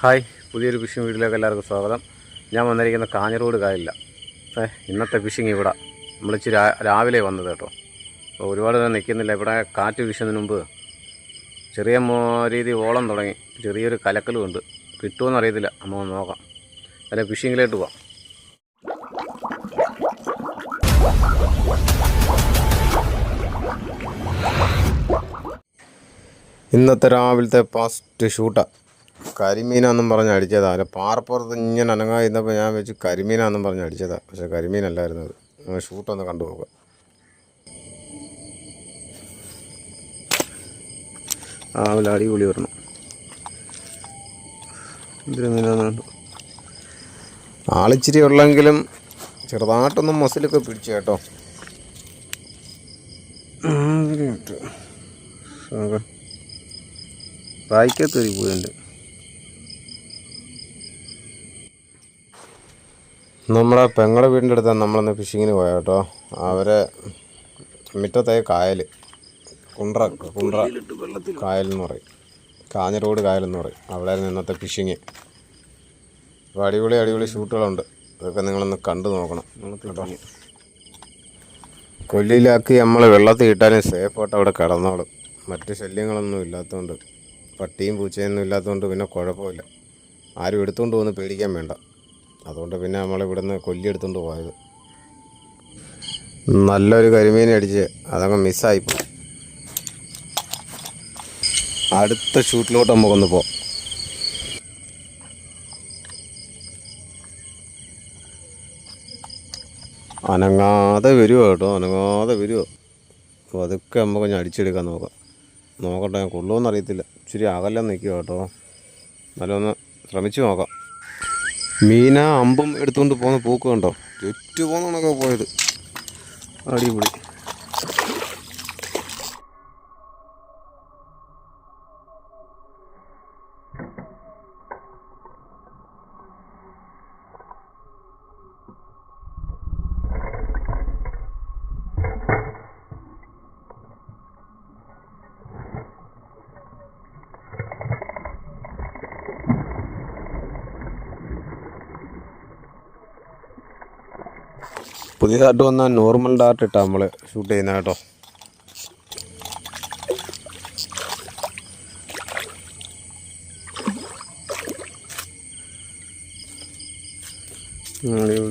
Hi പുതിയൊരു phishing വീട്ടിലേക്ക് എല്ലാവർക്കും സ്വാഗതം. ഞാൻ വന്നിരിക്കുന്ന കാഞ്ഞറോട് കായലില്ല. ഏ ഇന്നത്തെ ഫിഷിംഗ് ഇവിടെ. നമ്മൾ ഇച്ചിരി രാവിലെ വന്നത് കേട്ടോ. അപ്പോൾ ഒരുപാട് നേരം നിൽക്കുന്നില്ല. ഇവിടെ കാറ്റ് വീശുന്നതിന് മുമ്പ് ചെറിയ രീതി ഓളം തുടങ്ങി. ചെറിയൊരു കലക്കലും ഉണ്ട്. കിട്ടുമെന്ന് അറിയത്തില്ല. നമുക്ക് നോക്കാം. അല്ല ഫിഷിങ്ങിലോട്ട് പോവാം. ഇന്നത്തെ രാവിലത്തെ ഫസ്റ്റ് ഷൂട്ടാണ് കരിമീനാന്നും പറഞ്ഞ് അടിച്ചതാണ് അല്ല പാറപ്പുറത്ത് ഇങ്ങനെ അനങ്ങാതിരുന്നപ്പോൾ ഞാൻ വെച്ച് കരിമീനാന്നും പറഞ്ഞ് അടിച്ചതാണ് പക്ഷേ കരിമീനല്ലായിരുന്നു അത്. ഷൂട്ടൊന്ന് കണ്ടു നോക്കുക രാവിലെ അടിപൊളി വരണം എന്തൊരു മീനാണ് ആളിച്ചിരി ഉള്ളെങ്കിലും ചെറുതായിട്ടൊന്നും മസിലൊക്കെ പിടിച്ചു കേട്ടോ. ഉം, ഒരു നമ്മുടെ പെങ്ങളെ വീടിന്റെ അടുത്താണ് നമ്മളൊന്ന് ഫിഷിങ്ങിന് പോയ കേട്ടോ. അവരെ മുറ്റത്തെ കായൽ കുണ്ട്ര കുണ്ട്ര കായൽ എന്ന് പറയും. കാഞ്ഞിരോട് കായൽ എന്ന് പറയും. അവിടെയായിരുന്നു ഇന്നത്തെ ഫിഷിങ് അപ്പോൾ അടിപൊളി അടിപൊളി ഷൂട്ടുകളുണ്ട്. അതൊക്കെ നിങ്ങളൊന്ന് കണ്ടു നോക്കണം. കേട്ടോ. കൊല്ലിയിലാക്കി നമ്മൾ വെള്ളത്തിൽ ഇട്ടാലും സേഫായിട്ട് അവിടെ കിടന്നോളും. മറ്റ് ശല്യങ്ങളൊന്നും ഇല്ലാത്തതുകൊണ്ട് പട്ടിയും പൂച്ചയൊന്നും ഇല്ലാത്തതുകൊണ്ട് പിന്നെ കുഴപ്പമില്ല. ആരും എടുത്തുകൊണ്ട് പോകുന്ന പേടിക്കാൻ വേണ്ട. അതുകൊണ്ട് പിന്നെ നമ്മൾ ഇവിടുന്ന് കൊല്ലിയെടുത്തുകൊണ്ട് പോയത്. നല്ലൊരു കരിമീൻ അടിച്ച് അതങ്ങ് മിസ്സായിപ്പോയി അടുത്ത ഷൂട്ടിലോട്ട് നമുക്കൊന്ന് പോകാം അനങ്ങാതെ വരുമോ കേട്ടോ അനങ്ങാതെ വരുമോ അപ്പോൾ അതൊക്കെ നമുക്ക് ഞാൻ അടിച്ചെടുക്കാൻ നോക്കാം. നോക്കട്ടെ കൊള്ളുമെന്ന് അറിയത്തില്ല ഇച്ചിരി അകലം നിൽക്കുക കേട്ടോ. നല്ലൊന്ന് ശ്രമിച്ചു നോക്കാം. മീന അമ്പും എടുത്തുകൊണ്ട് പോകുന്ന പൂക്കുണ്ടോ ചുറ്റു പോകുന്നതാണൊക്കെ പോയത്? അടിപൊളി. പുതിയതായിട്ട് വന്ന നോർമൽ ഡാർട്ട് ഇട്ടാ നമ്മൾ ഷൂട്ട് ചെയ്യുന്ന കേട്ടോ.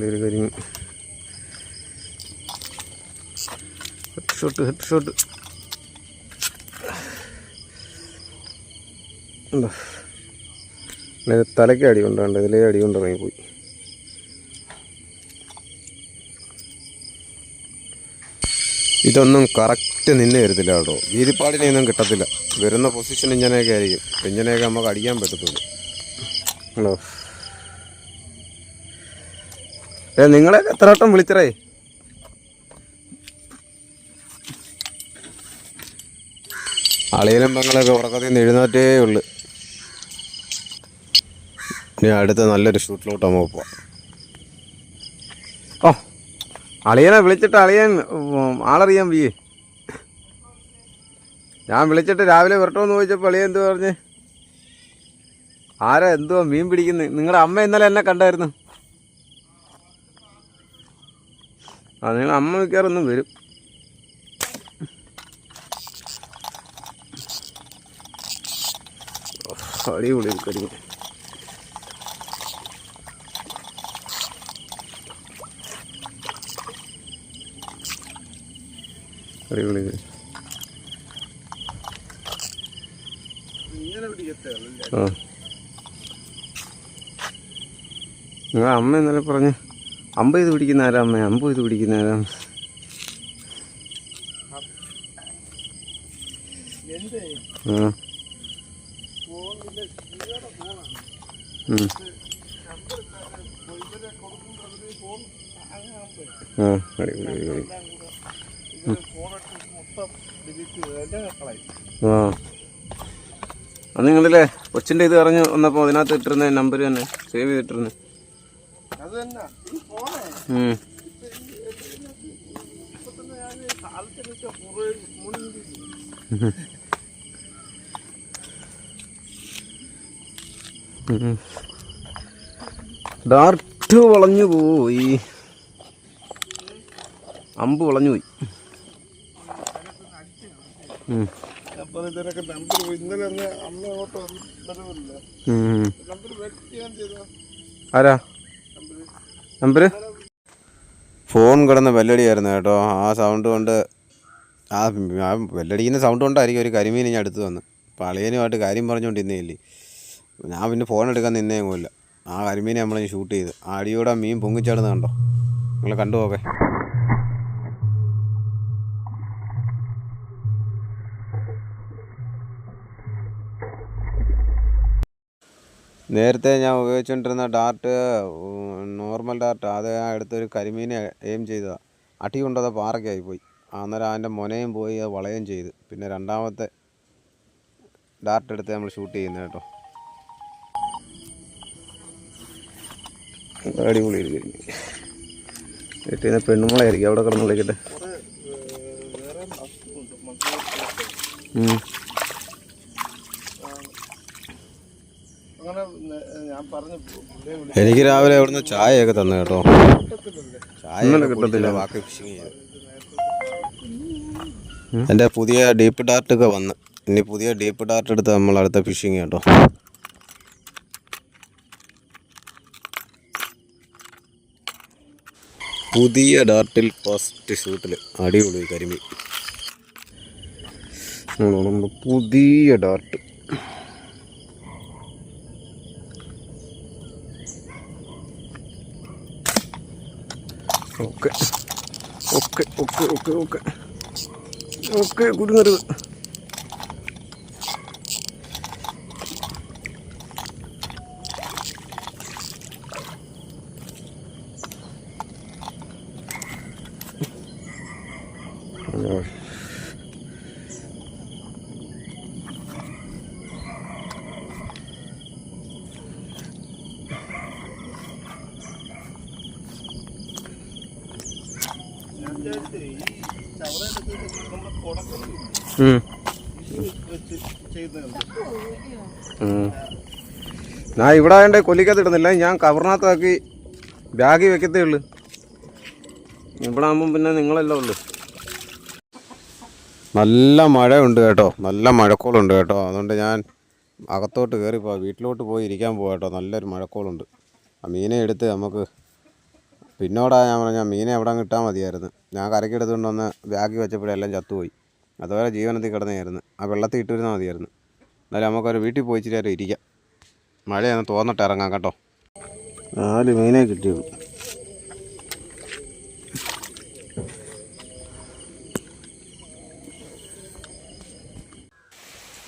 ഒരു കരിമീൻ. ഹെഡ് ഷോട്ട് ഹെഡ് ഷോട്ട് തലയ്ക്ക് അടി കൊണ്ടാണ്ട് ഇതിലേ അടി കൊണ്ട് ഇതൊന്നും കറക്റ്റ് നിന്ന് വരത്തില്ല കേട്ടോ. വീതിപ്പാടിനെയൊന്നും കിട്ടത്തില്ല. വരുന്ന പൊസിഷൻ ഇങ്ങനെയൊക്കെ ആയിരിക്കും. ഇങ്ങനെയൊക്കെ നമുക്ക് അടിക്കാൻ പറ്റത്തുള്ളൂ. ഹലോ. ഏ നിങ്ങളെ എത്ര വട്ടം വിളിച്ചറേ? അളിയനും പെങ്ങളൊക്കെ ഉറക്കത്തിൽ നിന്ന് എഴുന്നേറ്റേ ഉള്ളു. ഇനി അടുത്ത നല്ലൊരു ഷൂട്ടിലോട്ട് നമുക്ക് പോവാം അളിയനെ വിളിച്ചിട്ട് അളിയൻ ആളറിയാൻ വയ്യേ. ഞാൻ വിളിച്ചിട്ട് രാവിലെ വരട്ടോന്ന് ചോദിച്ചപ്പോൾ അളിയൻ എന്തു പറഞ്ഞ്? ആരാ എന്തുവാ മീൻ പിടിക്കുന്നത് നിങ്ങളുടെ അമ്മ ഇന്നലെ എന്നെ കണ്ടായിരുന്നു. ആ നിങ്ങൾ അമ്മ മിക്കാറൊന്നും വരും. അടിപൊളി കരിമീൻ. അടിപൊളി ആ. നിങ്ങൾ അമ്മ ഇന്നലെ പറഞ്ഞ് അമ്പ ഇത് പിടിക്കുന്ന ആരാ അമ്മ? അമ്പ ഇത് പിടിക്കുന്ന ആരാ? ആ. ആ അടിപൊളി അടിപൊളി. ആ അത് നിങ്ങളില്ലേ കൊച്ചിന്റെ ഇത് അറിഞ്ഞ് വന്നപ്പോ അതിനകത്ത് ഇട്ടിരുന്ന നമ്പർ തന്നെ സേവ് ചെയ്തിട്ടിരുന്നു. ഡാർട്ട് വളഞ്ഞു പോയി അമ്പ് വളഞ്ഞു പോയി. അപ്പൊ ഇതിനൊക്കെ നമ്പർ ഇന്നലെ ഒന്ന് അമ്മ അങ്ങോട്ട് വരവില്ല ഉം. നമ്പർ വെച്ച് ചെയ്യാൻ ചെയ്ത ആരാ നമ്പര് ഫോൺ കിടന്ന് വെല്ലടിയായിരുന്നു കേട്ടോ. ആ സൗണ്ട് കൊണ്ട് ആ ആ വെല്ലടിക്കുന്ന സൗണ്ട് കൊണ്ടായിരിക്കും ഒരു കരിമീൻ ഞാൻ അടുത്ത് വന്ന്. പളയനുമായിട്ട് കാര്യം പറഞ്ഞുകൊണ്ടിരുന്നേ നിന്നേയില്ലേ ഞാൻ പിന്നെ ഫോൺ എടുക്കാൻ നിന്നേ പോലെ ആ കരിമീനെ നമ്മൾ ഷൂട്ട് ചെയ്ത്. ആടിയോടെ മീൻ പൊങ്ങിച്ചാടുന്ന കണ്ടോ? നിങ്ങൾ കണ്ടു നേരത്തെ ഞാൻ ഉപയോഗിച്ചുകൊണ്ടിരുന്ന ഡാർട്ട് നോർമൽ ഡാർട്ട് അത് ഞാൻ എടുത്തൊരു കരിമീനെ എയിം ചെയ്തതാണ് അടി കൊണ്ടത് പാറയ്ക്കായി പോയി. അന്നേരം അതിന്റെ മുനയും പോയി അത് വളയും ചെയ്ത്. പിന്നെ രണ്ടാമത്തെ ഡാർട്ട് എടുത്ത് നമ്മൾ ഷൂട്ട് ചെയ്യുന്നത് കേട്ടോ. അടിപൊളി വീട്ടിൽ നിന്ന് പെണ്ണുമ്പളായിരിക്കും അവിടെ കിടന്ന് വിളിക്കട്ടെ എനിക്ക് രാവിലെ അവിടുന്ന് ചായയൊക്കെ തന്നു കേട്ടോ. എന്റെ ചായ കിട്ടത്തില്ല. ബാക്കി ഫിഷിങ് ചെയ്തു. എന്റെ പുതിയ ഡീപ്പ് ഡാർട്ട് ഒക്കെ വന്ന്. ഇനി പുതിയ ഡീപ്പ് ഡാർട്ട് എടുത്ത് നമ്മൾ അടുത്ത ഫിഷിങ് കേട്ടോ. പുതിയ ഡാർട്ടിൽ ഫസ്റ്റ് ഷൂട്ടിൽ അടിപൊളി കരിമീൻ. പുതിയ dart okay. Okay okay okay okay. Okay കുടുങ്ങരുത്. ഞാൻ ഇവിടെ ആയതുകൊണ്ട് കൊല്ലിക്കത്ത് ഇടുന്നില്ല. ഞാൻ കവറിനകത്താക്കി ബാഗിൽ വെക്കത്തേ ഉള്ളു. ഇവിടെ ആകുമ്പം പിന്നെ നിങ്ങളെല്ലാം ഉള്ളു. നല്ല മഴയുണ്ട് കേട്ടോ. നല്ല മഴക്കോളുണ്ട് കേട്ടോ. അതുകൊണ്ട് ഞാൻ അകത്തോട്ട് കയറി പോ വീട്ടിലോട്ട് പോയി ഇരിക്കാൻ പോകാം കേട്ടോ. നല്ലൊരു മഴക്കോളുണ്ട്. ആ മീനെ എടുത്ത് നമുക്ക് പിന്നോടാ ഞാൻ പറഞ്ഞ മീനെ എവിടെ കിട്ടാൻ മതിയായിരുന്നു. ഞാൻ കരയ്ക്ക് എടുത്തുകൊണ്ട് വന്ന് ബാഗിൽ വെച്ചപ്പോഴെല്ലാം ചത്തുപോയി. അതുപോലെ ജീവനത്തിൽ കിടന്നായിരുന്നു ആ വെള്ളത്തിൽ ഇട്ടിരുന്നാൽ മതിയായിരുന്നു. എന്നാലും നമുക്കൊരു വീട്ടിൽ പോയി ഇച്ചിരി നേരം ഇരിക്കാം. മഴയൊന്ന് തോന്നിട്ട് ഇറങ്ങാം കേട്ടോ. നാല് മീനെ കിട്ടിയുള്ളൂ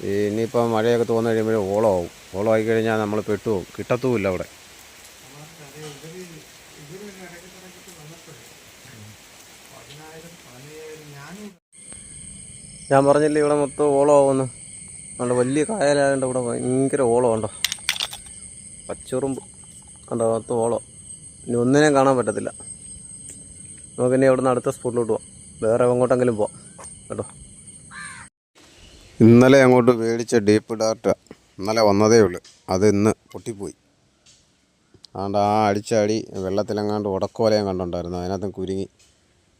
ഇനിയിപ്പോൾ മഴയൊക്കെ തോന്നു കഴിയുമ്പോൾ ഓളമാവും ഓളമായി കഴിഞ്ഞാൽ നമ്മൾ പെട്ടുപോകും. കിട്ടത്തുമില്ല അവിടെ. ഞാൻ പറഞ്ഞില്ലേ ഇവിടെ മൊത്തം ഓളമാവുമെന്ന് നല്ല വലിയ കായലായതുകൊണ്ട് ഇവിടെ ഭയങ്കര ഓളം ഉണ്ടോ പച്ചുറുമ്പ്. കണ്ടോ മൊത്തം ഓളം. ഇനി ഒന്നിനെയും കാണാൻ പറ്റത്തില്ല. നമുക്കിനി അവിടെ നിന്ന് അടുത്ത സ്പോട്ടിലോട്ട് പോവാം. വേറെ എങ്ങോട്ടെങ്കിലും പോവാം. കേട്ടോ? ഇന്നലെ അങ്ങോട്ട് മേടിച്ച ഡീപ്പ് ഡാർട്ട ഇന്നലെ വന്നതേ ഉള്ളൂ. അത് ഇന്ന് പൊട്ടിപ്പോയി. അതുകൊണ്ട് ആ അടിച്ചാടി വെള്ളത്തിലെങ്ങാണ്ട് ഉടക്കോല ഞാൻ കണ്ടുണ്ടായിരുന്നു അതിനകത്ത് കുരുങ്ങി.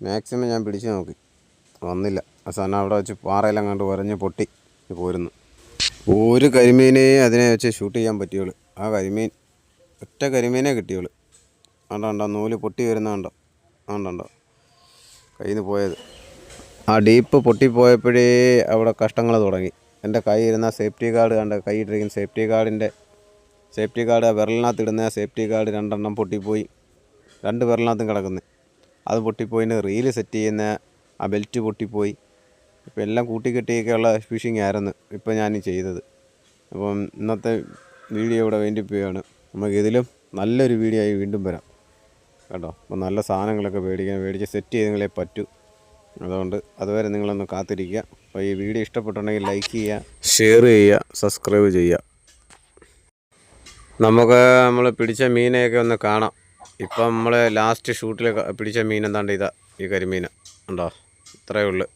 മാക്സിമം ഞാൻ പിടിച്ചു നോക്കി. വന്നില്ല. അവസാനം അവിടെ വെച്ച് പാറയിലെങ്ങാണ്ട് ഉരഞ്ഞ് പൊട്ടി പോരുന്നു. ഒരു കരിമീനെ അതിനെ വെച്ച് ഷൂട്ട് ചെയ്യാൻ പറ്റിയുള്ളൂ. ആ കരിമീൻ ഒറ്റ കരിമീനെ കിട്ടിയുള്ളൂ. കണ്ടോ കണ്ടോ നൂൽ പൊട്ടി വരുന്ന കണ്ടോ കണ്ടോ കയ്യിൽ നിന്ന് പോയത്. ആ ഡീപ്പ് പൊട്ടിപ്പോയപ്പോഴേ അവിടെ കഷ്ടങ്ങൾ തുടങ്ങി. എന്റെ കൈ ഇരുന്ന സേഫ്റ്റി കാർഡ് കണ്ട കൈ ഇട്ടിരിക്കുന്ന സേഫ്റ്റി കാർഡിന്റെ സേഫ്റ്റി കാർഡ് വിരലിനകത്ത് ഇടുന്ന സേഫ്റ്റി കാർഡ് രണ്ടെണ്ണം പൊട്ടിപ്പോയി. രണ്ട് വിരലിനകത്തും കിടക്കുന്നത് അത് പൊട്ടിപ്പോയിന് റീൽ സെറ്റ് ചെയ്യുന്ന ആ ബെൽറ്റ് പൊട്ടിപ്പോയി. ഇപ്പം എല്ലാം കൂട്ടിക്കെട്ടിയൊക്കെയുള്ള ഫിഷിംഗ് ആയിരുന്നു ഇപ്പം ഞാൻ ചെയ്തത്. അപ്പം ഇന്നത്തെ വീഡിയോ ഇവിടെ വേണ്ടിപ്പോയാണ് നമുക്ക് ഇതിലും നല്ലൊരു വീഡിയോ ആയി വീണ്ടും വരാം. കേട്ടോ? അപ്പം നല്ല സാധനങ്ങളൊക്കെ മേടിക്കാൻ മേടിച്ച് സെറ്റ് ചെയ്ത് നിങ്ങളെ പറ്റൂ. അതുകൊണ്ട് അതുവരെ നിങ്ങളൊന്ന് കാത്തിരിക്കുക. അപ്പോൾ ഈ വീഡിയോ ഇഷ്ടപ്പെട്ടുണ്ടെങ്കിൽ ലൈക്ക് ചെയ്യുക ഷെയർ ചെയ്യുക സബ്സ്ക്രൈബ് ചെയ്യുക. നമുക്ക് നമ്മൾ പിടിച്ച മീനെയൊക്കെ ഒന്ന് കാണാം. ഇപ്പം നമ്മൾ ലാസ്റ്റ് ഷൂട്ടിൽ പിടിച്ച മീൻ എന്താണ്ട് ഇതാ ഈ കരിമീൻ. ഉണ്ടോ? ഇത്രയേ ഉള്ളൂ.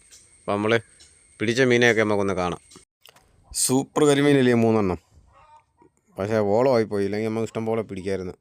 അപ്പോൾ നമ്മൾ പിടിച്ച മീനെയൊക്കെ നമുക്കൊന്ന് കാണാം. സൂപ്പർ കരിമീനല്ലേ മൂന്നെണ്ണം. പക്ഷേ ഓളമായി പോയി. ഇല്ലെങ്കിൽ നമുക്ക് ഇഷ്ടം പോലെ പിടിക്കായിരുന്നു.